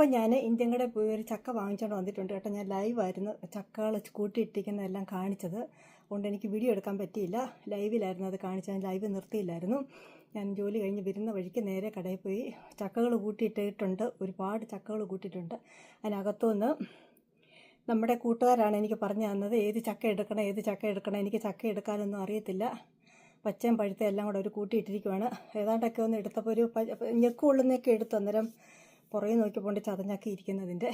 ഇപ്പം ഞാൻ ഇന്ത്യൻ കടയിൽ പോയി ഒരു ചക്ക വാങ്ങിച്ചുകൊണ്ട് വന്നിട്ടുണ്ട് കേട്ടോ. ഞാൻ ലൈവായിരുന്നു ചക്കകൾ കൂട്ടിയിട്ടിരിക്കുന്നതെല്ലാം കാണിച്ചത്. അതുകൊണ്ട് എനിക്ക് വീഡിയോ എടുക്കാൻ പറ്റിയില്ല. ലൈവിലായിരുന്നു അത് കാണിച്ചത്. ലൈവ് നിർത്തിയില്ലായിരുന്നു. ഞാൻ ജോലി കഴിഞ്ഞ് വരുന്ന വഴിക്ക് നേരെ കടയിൽ പോയി ചക്കകൾ കൂട്ടിയിട്ടിട്ടുണ്ട്. ഒരുപാട് ചക്കകൾ കൂട്ടിയിട്ടുണ്ട്. അതിനകത്തുനിന്ന് നമ്മുടെ കൂട്ടുകാരാണ് എനിക്ക് പറഞ്ഞു തന്നത് ഏത് ചക്ക എടുക്കണം ഏത് ചക്ക എടുക്കണം എനിക്ക് ചക്ക എടുക്കാനൊന്നും അറിയത്തില്ല. പച്ചയും പഴുത്ത എല്ലാം കൂടെ ഒരു കൂട്ടിയിട്ടിരിക്കുവാണ്. ഏതാണ്ടൊക്കെ ഒന്ന് എടുത്തപ്പോൾ ഒരു ഞെക്കുള്ളുന്നൊക്കെ എടുത്തു അന്നേരം പുറകെ നോക്കിയപ്പോൾ ചതഞ്ഞാക്കി ഇരിക്കുന്നതിന്റെ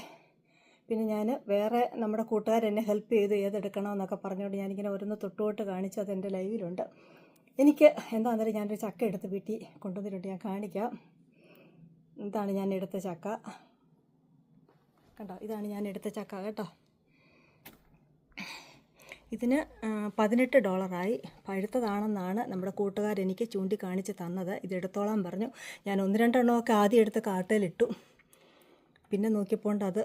പിന്നെ ഞാൻ വേറെ നമ്മുടെ കൂട്ടുകാരെന്നെ ഹെൽപ്പ് ചെയ്ത് ഏതെടുക്കണമെന്നൊക്കെ പറഞ്ഞുകൊണ്ട് ഞാനിങ്ങനെ ഓരോന്ന് തൊട്ടുപോട്ട് കാണിച്ചു അതെന്റെ ലൈവിലുണ്ട്. എനിക്ക് എന്താണെന്ന് പറയുക ഞാനൊരു ചക്ക എടുത്ത് വീട്ടിൽ കൊണ്ടുവന്നിട്ടുണ്ട് ഞാൻ കാണിക്കാം. ഇതാണ് ഞാൻ എടുത്ത ചക്ക. കണ്ടോ? ഇതാണ് ഞാൻ എടുത്ത ചക്ക കേട്ടോ. ഇതിന് പതിനെട്ട് ഡോളറായി. പഴുത്തതാണെന്നാണ് നമ്മുടെ കൂട്ടുകാർ എനിക്ക് ചൂണ്ടിക്കാണിച്ച് തന്നത്. ഇത് എടുത്തോളാൻ പറഞ്ഞു. ഞാൻ ഒന്ന് രണ്ടെണ്ണമൊക്കെ ആദ്യം എടുത്ത് കാട്ടയിലിട്ടു പിന്നെ നോക്കിയപ്പോണ്ട് അത്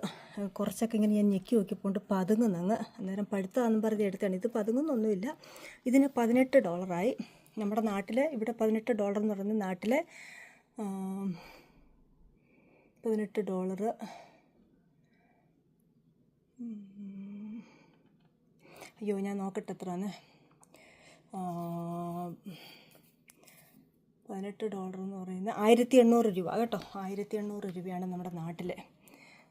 കുറച്ചൊക്കെ ഇങ്ങനെ ഞാൻ ഞെക്കി നോക്കിയപ്പോണ്ട് പതുങ്ങുന്നങ്ങ്. അന്നേരം പഴുത്തതാണെന്ന് പറഞ്ഞ് എടുത്താണ്. ഇത് പതുങ്ങുന്നൊന്നുമില്ല. ഇതിന് പതിനെട്ട് ഡോളറായി. നമ്മുടെ നാട്ടിലെ ഇവിടെ പതിനെട്ട് ഡോളർ എന്ന് പറയുന്നത് നാട്ടിലെ പതിനെട്ട് ഡോളറ് അയ്യോ ഞാൻ നോക്കട്ടെ എത്രയാണ് പതിനെട്ട് ഡോളർ എന്ന് പറയുന്നത് ആയിരത്തി എണ്ണൂറ് രൂപ കേട്ടോ. ആയിരത്തി എണ്ണൂറ് രൂപയാണ് നമ്മുടെ നാട്ടിലെ.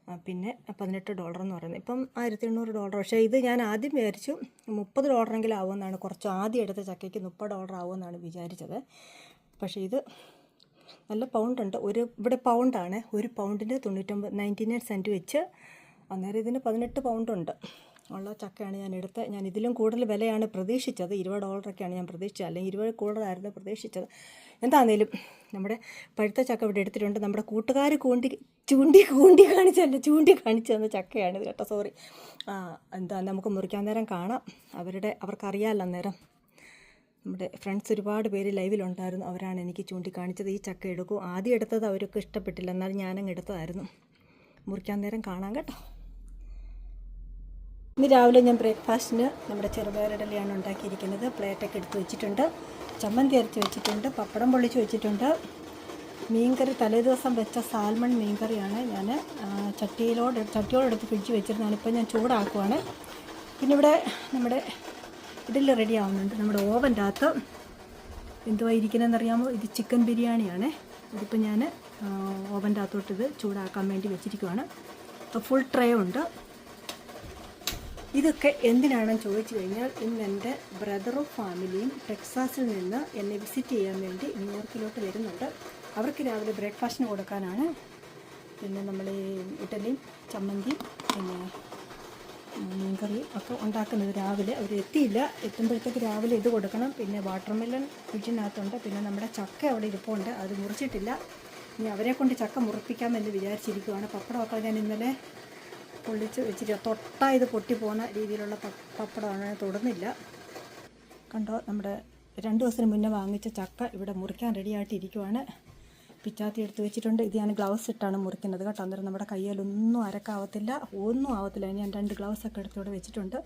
ആ, പിന്നെ പതിനെട്ട് ഡോളർ എന്ന് പറയുന്നത്. ഇപ്പം ആയിരത്തി എണ്ണൂറ് ഡോളർ. പക്ഷേ ഇത് ഞാൻ ആദ്യം വിചാരിച്ചു മുപ്പത് ഡോളറെങ്കിലും ആവുമെന്നാണ് കുറച്ച് ആദ്യം എടുത്ത ചക്കയ്ക്ക് മുപ്പത് ഡോളർ ആവുമെന്നാണ് വിചാരിച്ചത്. പക്ഷേ ഇത് നല്ല പൗണ്ടുണ്ട് ഒരു ഇവിടെ പൗണ്ടാണ് ഒരു പൗണ്ടിന് തൊണ്ണൂറ്റൊമ്പത് നയന്റി നയൻ സെന്റ് വെച്ച് അന്നേരം ഇതിന് പതിനെട്ട് പൗണ്ടുണ്ട് ഉള്ള ചക്കയാണ് ഞാൻ എടുത്തത്. ഞാൻ ഇതിലും കൂടുതൽ വിലയാണ് പ്രതീക്ഷിച്ചത്. ഇരുപത് ഡോളറൊക്കെയാണ് ഞാൻ പ്രതീക്ഷിച്ചത്. അല്ലെങ്കിൽ ഇരുപത് കൂടുതലായിരുന്നു പ്രതീക്ഷിച്ചത്. എന്താണേലും നമ്മുടെ പഴുത്ത ചക്ക ഇവിടെ എടുത്തിട്ടുണ്ട്. നമ്മുടെ കൂട്ടുകാർ കൂണ്ടി ചൂണ്ടി കൂണ്ടി കാണിച്ചല്ല ചൂണ്ടി കാണിച്ചു തന്ന ചക്കയാണിത് കേട്ടോ. സോറി എന്താ നമുക്ക് മുറിക്കാൻ നേരം കാണാം. അവരുടെ അവർക്കറിയാമല്ലോ അന്നേരം. നമ്മുടെ ഫ്രണ്ട്സ് ഒരുപാട് പേര് ലൈവിലുണ്ടായിരുന്നു അവരാണ് എനിക്ക് ചൂണ്ടിക്കാണിച്ചത് ഈ ചക്ക എടുക്കും. ആദ്യം എടുത്തത് അവർക്ക് ഇഷ്ടപ്പെട്ടില്ല. എന്നാൽ ഞാനങ്ങ് എടുത്തതായിരുന്നു. മുറിക്കാൻ നേരം കാണാം കേട്ടോ. ഇന്ന് രാവിലെ ഞാൻ ബ്രേക്ക്ഫാസ്റ്റിന് നമ്മുടെ ചെറുപയറിടലിയാണ് ഉണ്ടാക്കിയിരിക്കുന്നത്. പ്ലേറ്റൊക്കെ എടുത്ത് വെച്ചിട്ടുണ്ട്. ചമ്മന്തി അരച്ച് വെച്ചിട്ടുണ്ട്. പപ്പടം പൊള്ളിച്ച് വെച്ചിട്ടുണ്ട്. മീൻകറി തലേദിവസം വെച്ച സാൽമൺ മീൻകറിയാണ് ഞാൻ ചട്ടിയിലോട് ചട്ടിയോടെടുത്ത് ഫ്രിഡ്ജ് വെച്ചിരുന്നാണ് ഇപ്പോൾ ഞാൻ ചൂടാക്കുവാണ്. പിന്നെ ഇവിടെ നമ്മുടെ ഇഡലി റെഡി ആവുന്നുണ്ട്. നമ്മുടെ ഓവന്റെ അകത്ത് എന്തുവാ ഇരിക്കുന്നതെന്ന് അറിയാമോ ഇത് ചിക്കൻ ബിരിയാണിയാണ്. ഇതിപ്പോൾ ഞാൻ ഓവന്റെ അകത്തോട്ട് ഇത് ചൂടാക്കാൻ വേണ്ടി വെച്ചിരിക്കുവാണ്. അപ്പോൾ ഫുൾ ട്രേ ഉണ്ട്. ഇതൊക്കെ എന്തിനാണെന്ന് ചോദിച്ചു കഴിഞ്ഞാൽ ഇന്ന് എന്റെ ബ്രദറും ഫാമിലിയും ടെക്സാസിൽ നിന്ന് എന്നെ വിസിറ്റ് ചെയ്യാൻ വേണ്ടി ന്യൂയോർക്കിലോട്ട് വരുന്നുണ്ട്. അവർക്ക് രാവിലെ ബ്രേക്ക്ഫാസ്റ്റിന് കൊടുക്കാനാണ്. പിന്നെ നമ്മൾ ഈ ഇഡലിയും ചമ്മന്തി പിന്നെ മീൻകറി ഒക്കെ ഉണ്ടാക്കുന്നത് രാവിലെ. അവർ എത്തിയില്ല. എത്തുമ്പോഴത്തേക്ക് രാവിലെ ഇത് കൊടുക്കണം. പിന്നെ വാട്ടർ മെലൺ ഫ്രിഡ്ജിനകത്തുണ്ട്. പിന്നെ നമ്മുടെ ചക്ക അവിടെ ഇരിപ്പുണ്ട്. അത് മുറിച്ചിട്ടില്ല. ഇനി അവരെ കൊണ്ട് ചക്ക മുറിപ്പിക്കാമെന്ന് വിചാരിച്ചിരിക്കുവാണ്. പപ്പടമൊക്കെ ഞാൻ ഇന്നലെ പൊള്ളിച്ച് വെച്ചിട്ട് തൊട്ട ഇത് പൊട്ടിപ്പോകുന്ന രീതിയിലുള്ള പപ്പടമാണ് തൊടുന്നില്ല. കണ്ടോ നമ്മുടെ രണ്ട് ദിവസത്തിന് മുന്നേ വാങ്ങിച്ച ചക്ക ഇവിടെ മുറിക്കാൻ റെഡിയായിട്ട് ഇരിക്കുവാണ് പിച്ചാത്തി എടുത്ത് വെച്ചിട്ടുണ്ട്. ഇത് ഞാൻ ഗ്ലൗസ് ഇട്ടാണ് മുറിക്കുന്നത് കേട്ടോ. അന്നേരം നമ്മുടെ കയ്യിലൊന്നും അരക്കാവത്തില്ല. ഒന്നും ആവത്തില്ല. ഞാൻ രണ്ട് ഗ്ലൗസ് ഒക്കെ എടുത്ത് വെച്ചിട്ടുണ്ട്.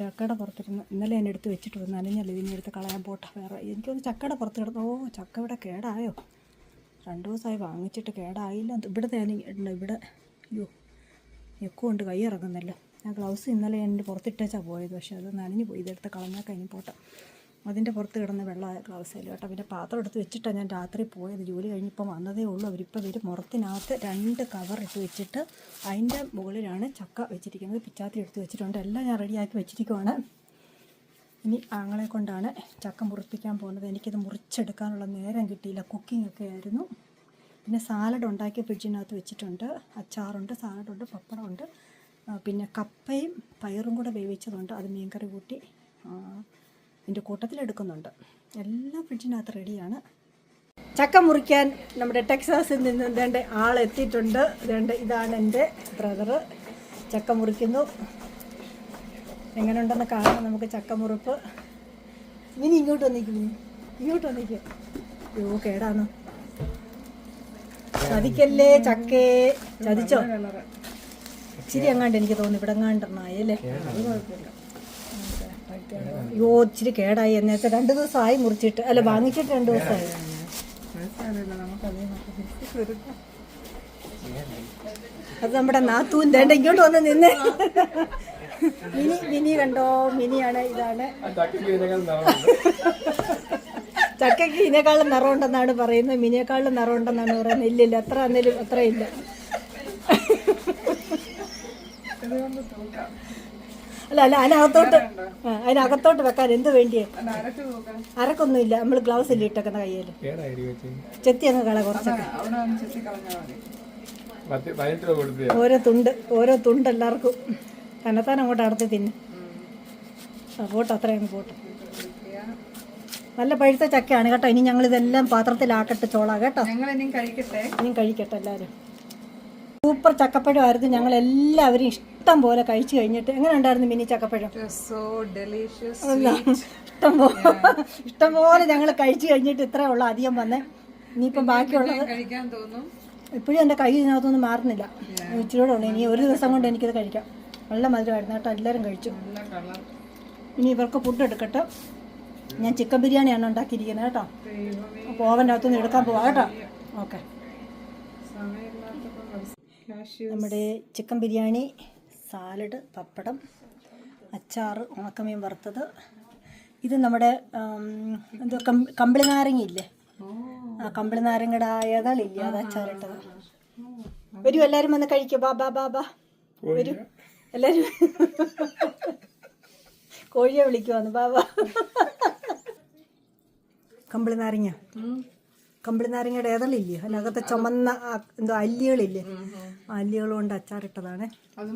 ചക്കയുടെ പുറത്തിരുന്ന് ഇന്നലെ ഞാൻ എടുത്ത് വെച്ചിട്ട് വന്നു അനഞ്ഞല്ല? ഇതിനെ എടുത്ത് കളയാൻ പോട്ടെ വേറെ. എനിക്കൊന്ന് ചക്കയുടെ പുറത്ത് കിടന്നു ഓ ചക്ക ഇവിടെ കേടായോ? രണ്ട് ദിവസമായി വാങ്ങിച്ചിട്ട് കേടായില്ല. ഇവിടെ ഉണ്ട് ഇവിടെ അയ്യോ ഞെക്കുകൊണ്ട് കൈ ഇറങ്ങുന്നല്ലോ. ആ ഗ്ലൗസ് ഇന്നലെ എന്റെ പുറത്തിട്ടേച്ചാണ് പോയത്. പക്ഷേ അത് നനഞ്ഞു പോയി. ഇതെടുത്ത് കളഞ്ഞാൽ കഴിഞ്ഞ് പോട്ടെ. അതിന്റെ പുറത്ത് കിടന്ന വെള്ളമായ ഗ്ലൗസായാലും കേട്ടോ. പിന്നെ പാത്രം എടുത്ത് വെച്ചിട്ടാണ് ഞാൻ രാത്രി പോയത്. ജോലി കഴിഞ്ഞിപ്പം വന്നതേ ഉള്ളൂ. അവരിപ്പോൾ വരും മുറത്തിനകത്ത് രണ്ട് കവർ ഇട്ട് വെച്ചിട്ട് അതിന്റെ മുകളിലാണ് ചക്ക വെച്ചിരിക്കുന്നത്. പിച്ചാത്തി എടുത്ത് വെച്ചിട്ടുണ്ട്. എല്ലാം ഞാൻ റെഡിയാക്കി വെച്ചിരിക്കുവാണ്. ഇനി ആങ്ങളെ കൊണ്ടാണ് ചക്ക മുറിപ്പിക്കാൻ പോകുന്നത്. എനിക്കിത് മുറിച്ചെടുക്കാനുള്ള നേരം കിട്ടിയില്ല. കുക്കിംഗ് ഒക്കെ ആയിരുന്നു. പിന്നെ സാലഡ് ഉണ്ടാക്കി ഫ്രിഡ്ജിനകത്ത് വെച്ചിട്ടുണ്ട്. അച്ചാറുണ്ട് സാലഡുണ്ട് പപ്പടമുണ്ട് പിന്നെ കപ്പയും പയറും കൂടെ വേവിച്ചതുണ്ട്. അത് മീൻകറി കൂട്ടി ഇതിന്റെ കൂട്ടത്തിലെടുക്കുന്നുണ്ട് എല്ലാം ഫ്രിഡ്ജിനകത്ത് റെഡിയാണ് ചക്ക മുറിക്കാൻ നമ്മുടെ ടെക്സാസിൽ നിന്ന് ഇതേണ്ട ആളെത്തിയിട്ടുണ്ട്. ഇതേണ്ട ഇതാണ് എന്റെ ബ്രദറ് ചക്ക മുറിക്കുന്നു. എങ്ങനെയുണ്ടെന്ന് കാണാം നമുക്ക് ചക്കമുറുപ്പ്. ഇനി ഇങ്ങോട്ട് വന്നിക്കും ഇങ്ങോട്ട് വന്നിക്കും. അയ്യോ കേടാണ് ചതിക്കല്ലേ ചക്കേ. ചതിച്ചോ? ഇച്ചിരി എങ്ങാണ്ട് എനിക്ക് തോന്നുന്നു ഇവിടെ എങ്ങാണ്ടെണ്ണായി അല്ലേ? അയ്യോ ഇച്ചിരി കേടായി. എന്നേച്ച രണ്ട് ദിവസമായി മുറിച്ചിട്ട്. അല്ല വാങ്ങിച്ചിട്ട് രണ്ട് ദിവസമായി. സാരമില്ല നമുക്ക് അതേ നമ്മുടെ നാത്തൂൻ തേണ്ട ഇങ്ങോട്ട് വന്ന് നിന്നെ. മിനി മിനി കണ്ടോ? മിനിയാണ് ഇതാണ്. ചക്കയ്ക്ക് ഇതിനേക്കാളും നിറമുണ്ടെന്നാണ് പറയുന്നത്. മിനിയേക്കാളും നിറമുണ്ടെന്നാണ് പറയുന്നത്. ഇല്ലില്ല അത്ര എന്നേലും അത്ര ഇല്ല അല്ല അല്ല അതിനകത്തോട്ട് അതിനകത്തോട്ട് വെക്കാൻ എന്ത് വേണ്ടിയേ? അരക്കൊന്നും ഇല്ല നമ്മൾ ഗ്ലൗസ് ഇല്ല ഇട്ടേക്കുന്ന കയ്യിൽ. ചെത്തി അങ്ങ് കള കുറച്ചൊക്കെ. ഓരോ തുണ്ട് ഓരോ തുണ്ട് എല്ലാവർക്കും. തന്നെത്താൻ അങ്ങോട്ട് അടത്തി തിന്നും. ആ പോട്ടെ അത്രയും പോട്ടെ. നല്ല പഴുത്ത ചക്കയാണ് കേട്ടോ. ഇനി ഞങ്ങൾ ഇതെല്ലാം പാത്രത്തിലാക്കട്ടെ ചോള കേട്ടോ. ഇനിയും കഴിക്കട്ടെ. എല്ലാവരും. സൂപ്പർ ചക്കപ്പഴം ആയിരുന്നു ഞങ്ങൾ എല്ലാവരും ഇഷ്ടം പോലെ കഴിച്ചു കഴിഞ്ഞിട്ട്. എങ്ങനെ ഉണ്ടായിരുന്നു മിനി ചക്കപ്പഴം? സോ ഡെലീഷ്യസ് ഇഷ്ടം പോലെ ഇഷ്ടം പോലെ ഞങ്ങൾ കഴിച്ചു കഴിഞ്ഞിട്ട് ഇത്രേ ഉള്ളൂ അധികം വന്നേ. ഇനിയിപ്പം ബാക്കിയുള്ളത് കഴിക്കാൻ തോന്നും. ഇപ്പോഴും എന്റെ കൈ ഇതിനകത്തൊന്നും മാറുന്നില്ല. ഇച്ചിരി കൂടെ ഉണ്ട് ഇനി ഒരു ദിവസം കൊണ്ട് എനിക്കിത് കഴിക്കാം. നല്ല മധുരമായിരുന്നു കേട്ടോ. എല്ലാവരും കഴിച്ചു. ഇനി ഇവർക്ക് ഫുഡ് എടുക്കട്ടെ. ഞാൻ ചിക്കൻ ബിരിയാണിയാണ് ഉണ്ടാക്കിയിരിക്കുന്നത് കേട്ടോ. അപ്പോൾ ഓവന്റെ അകത്തുനിന്ന് എടുക്കാൻ പോവാം കേട്ടോ. ഓക്കെ. നമ്മുടെ ചിക്കൻ ബിരിയാണി സാലഡ് പപ്പടം അച്ചാർ ഉണക്കമീൻ വറുത്തത്. ഇത് നമ്മുടെ എന്തോ കമ്പിളി നാരങ്ങയില്ലേ കമ്പിളി നാരങ്ങയുടെ ആ ഏതാളില്ലേ അത് അച്ചാറിട്ടത് വരൂ എല്ലാവരും വന്ന് കഴിക്കോ. ബാ ബാ ബാ ബാ. വരൂ. എല്ലാരും കോഴിയെ വിളിക്കുവാന്ന് ബാ ബാ. കമ്പിളി നാരങ്ങ. കമ്പിളി നാരങ്ങയുടെ ഏതളില്ലേ അതിനകത്തെ ചുമന്ന എന്തോ അല്ലികളില്ലേ? ആ അല്ലികൾ കൊണ്ട് അച്ചാറിട്ടതാണ്. അത്